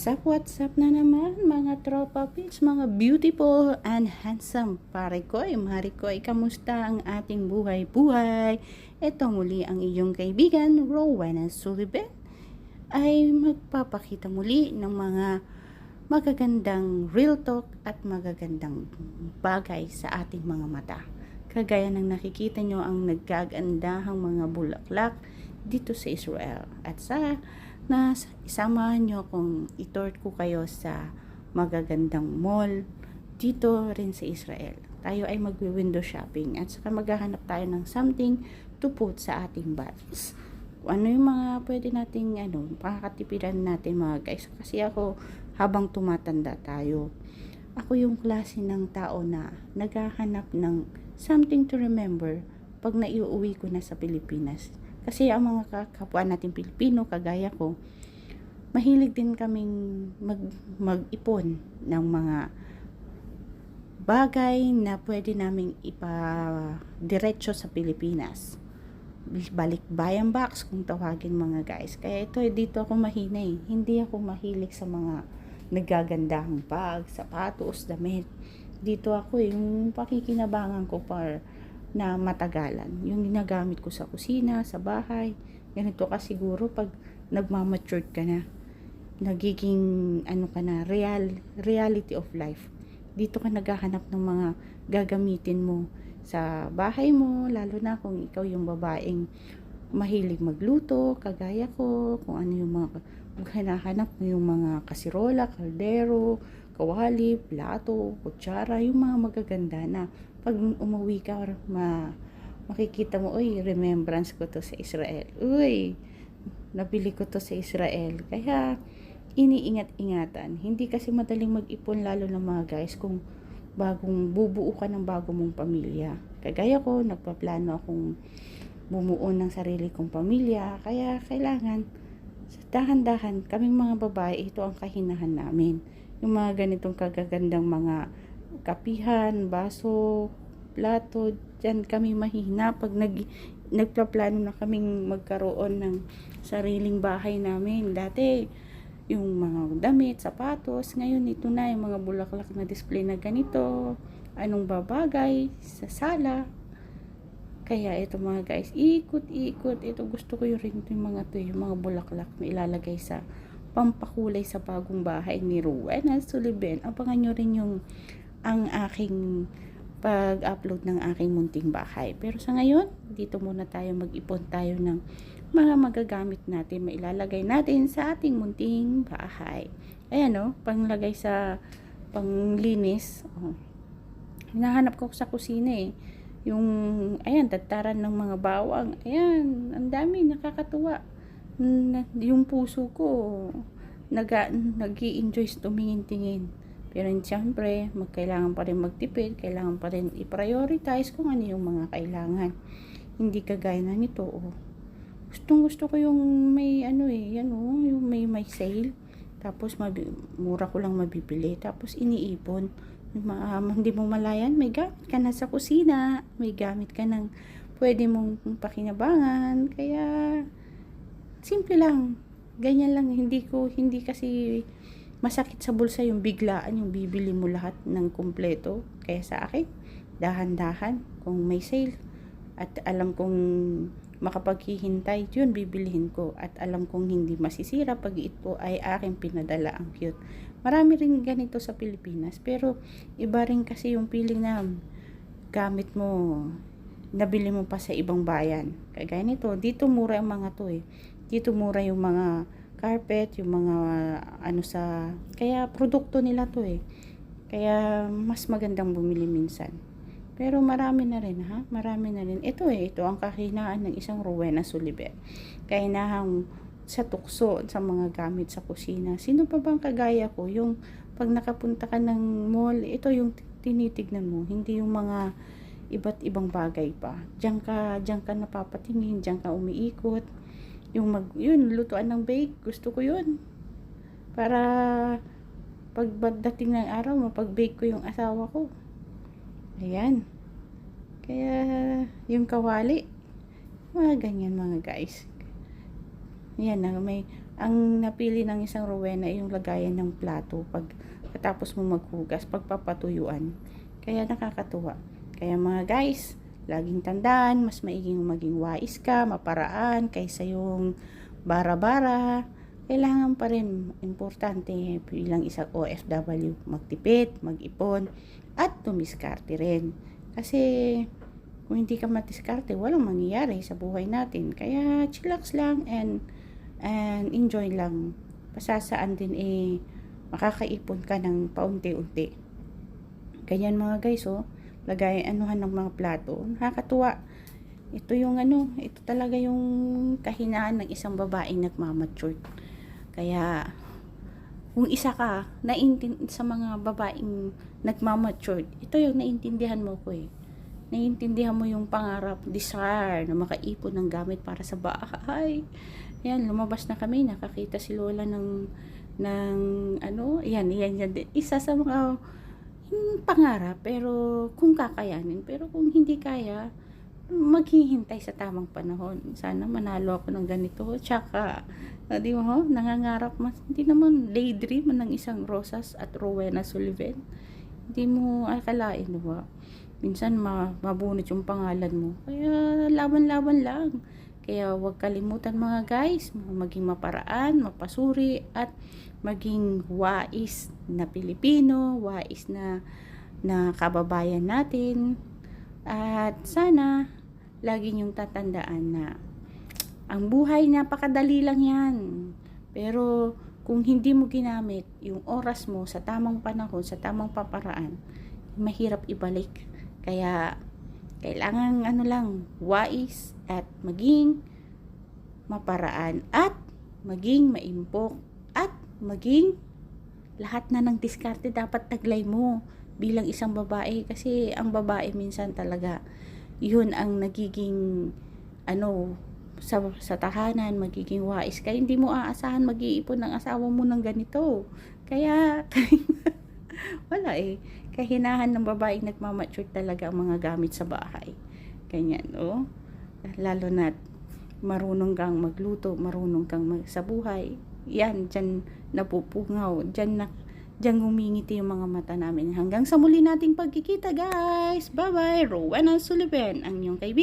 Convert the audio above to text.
Sup, what's up na naman mga tropa pics, mga beautiful and handsome pare ko'y, mari ko'y, kamusta ang ating buhay-buhay? Ito muli ang iyong kaibigan, Rowena Sullivan, ay magpapakita muli ng mga magagandang real talk at magagandang bagay sa ating mga mata. Kagaya ng nakikita nyo ang nagkagandahang mga bulaklak dito sa Israel at sa na isamahan nyo kung itort ko kayo sa magagandang mall dito rin sa Israel. Tayo ay magwi-window shopping at saka maghahanap tayo ng something to put sa ating bags. Ano yung mga pwede nating ano, pakakatipiran natin mga guys. Kasi ako, habang tumatanda tayo, ako yung klase ng tao na naghahanap ng something to remember pag naiuwi ko na sa Pilipinas kasi ang mga kapwa natin Pilipino, kagaya ko, mahilig din kaming mag, mag-ipon ng mga bagay na pwede naming ipa-diretso sa Pilipinas. Balik bayan box kung tawagin mga guys. Kaya ito, dito ako mahina eh. Hindi ako mahilig sa mga nagagandahang bag, sapatos, damit. Dito ako eh, yung pakikinabangan ko par na matagalan. Yung ginagamit ko sa kusina, sa bahay. Ganito ka siguro pag nagmamature ka na. Nagiging ano ka na, real, reality of life. Dito ka naghahanap ng mga gagamitin mo sa bahay mo, lalo na kung ikaw yung babaeng mahilig magluto, kagaya ko, kung ano yung mga hinahanap mo yung mga kasirola, kaldero, kawali, plato, kutsara, yung mga magaganda na pag umuwi ka or ma makikita mo, uy, remembrance ko to sa Israel. Uy, nabili ko to sa Israel. Kaya, iniingat-ingatan. Hindi kasi madaling mag-ipon lalo ng mga guys kung bagong bubuo ka ng bago mong pamilya. Kagaya ko, nagpaplano akong bumuo ng sarili kong pamilya. Kaya, kailangan, sa dahan-dahan, kaming mga babae, ito ang kahinahan namin. Yung mga ganitong kagagandang mga kapihan, baso, plato, dyan kami mahina pag nag, nagpaplano na kaming magkaroon ng sariling bahay namin. Dati, yung mga damit, sapatos, ngayon ito na yung mga bulaklak na display na ganito, anong babagay sa sala. Kaya ito mga guys, ikot-ikot, ito gusto ko yung rin yung mga to, yung mga bulaklak na ilalagay sa pampakulay sa bagong bahay ni Ruwen at Sullivan. Abangan nyo rin yung ang aking pag-upload ng aking munting bahay. Pero sa ngayon, dito muna tayo mag-ipon tayo ng mga magagamit natin, mailalagay natin sa ating munting bahay. Ayan o, oh, panglagay sa panglinis. Oh. Hinahanap ko sa kusina eh. Yung, ayan, tataran ng mga bawang. Ayan, ang dami, nakakatuwa. Yung puso ko, nag, nag enjoy tumingin-tingin pero siyempre, magkailangan pa rin magtipid, kailangan pa rin i-prioritize kung ano yung mga kailangan. Hindi kagaya na nito, oh. Gustong gusto ko yung may ano eh, yan oh, yung may may sale. Tapos mura ko lang mabibili. Tapos iniipon. Ma, um, hindi mo malayan, may gamit ka na sa kusina. May gamit ka ng pwede mong pakinabangan. Kaya, simple lang. Ganyan lang. Hindi ko, hindi kasi masakit sa bulsa yung biglaan yung bibili mo lahat ng kumpleto. Kaya sa akin, dahan-dahan kung may sale. At alam kong makapaghihintay, yun bibilihin ko. At alam kong hindi masisira pag ito ay aking pinadala ang cute. Marami rin ganito sa Pilipinas. Pero iba rin kasi yung feeling na gamit mo, nabili mo pa sa ibang bayan. Kagaya nito, dito mura ang mga to eh. Dito mura yung mga carpet, yung mga ano sa kaya produkto nila to eh. Kaya mas magandang bumili minsan. Pero marami na rin ha, marami na rin. Ito eh, ito ang kahinaan ng isang Rowena Sullivan. Kahinahang sa tukso, sa mga gamit sa kusina. Sino pa bang kagaya ko? Yung pag nakapunta ka ng mall, ito yung tinitignan mo. Hindi yung mga iba't ibang bagay pa. Diyan ka, diyan ka napapatingin, diyan ka umiikot yung mag, yun, lutuan ng bake, gusto ko yun. Para pagdating ng araw, mapag-bake ko yung asawa ko. Ayan. Kaya, yung kawali, mga ganyan mga guys. Yan na, may, ang napili ng isang Rowena yung lagayan ng plato pag katapos mo maghugas, pagpapatuyuan. Kaya nakakatuwa. Kaya mga guys, laging tandaan, mas maiging maging wais ka, maparaan, kaysa yung bara-bara. Kailangan pa rin, importante bilang isang OFW, magtipid, mag-ipon, at tumiskarte rin. Kasi, kung hindi ka matiskarte, walang mangyayari sa buhay natin. Kaya, chillax lang and, and enjoy lang. Pasasaan din eh, makakaipon ka ng paunti-unti. Ganyan mga guys, oh. Lagay anuhan ng mga plato. Nakakatuwa. Ito yung ano, ito talaga yung kahinaan ng isang babaeng nagmamature. Kaya, kung isa ka, naintin sa mga babaeng nagmamature, ito yung naintindihan mo ko eh. Naiintindihan mo yung pangarap, desire na makaipon ng gamit para sa bahay. Yan, lumabas na kami, nakakita si Lola ng ng ano, yan, yan, yan. Isa sa mga hmm, pangarap, pero kung kakayanin, pero kung hindi kaya, maghihintay sa tamang panahon. Sana manalo ako ng ganito. Tsaka, uh, di mo, ho, nangangarap mas, hindi naman daydream ng isang Rosas at Rowena Sullivan. Hindi mo akalain, di ba? Minsan ma mabunot yung pangalan mo. Kaya laban-laban lang. Kaya huwag kalimutan mga guys, maging maparaan, mapasuri, at maging wais na Pilipino, wais na, na kababayan natin. At sana, lagi niyong tatandaan na ang buhay napakadali lang yan. Pero kung hindi mo ginamit yung oras mo sa tamang panahon, sa tamang paparaan, mahirap ibalik. Kaya kailangan ano lang, wais at maging maparaan at maging maimpok at maging lahat na ng diskarte dapat taglay mo bilang isang babae. Kasi ang babae minsan talaga yun ang nagiging ano sa, sa tahanan magiging wais. Kaya hindi mo aasahan mag-iipon ng asawa mo ng ganito. Kaya wala eh kahinahan ng babaeng nagmamature talaga ang mga gamit sa bahay ganyan oh lalo na marunong kang magluto marunong kang mag, sa buhay yan dyan napupungaw dyan na Diyan ngumingiti yung mga mata namin. Hanggang sa muli nating pagkikita guys. Bye bye. Rowena Sullivan, ang inyong kaibigan.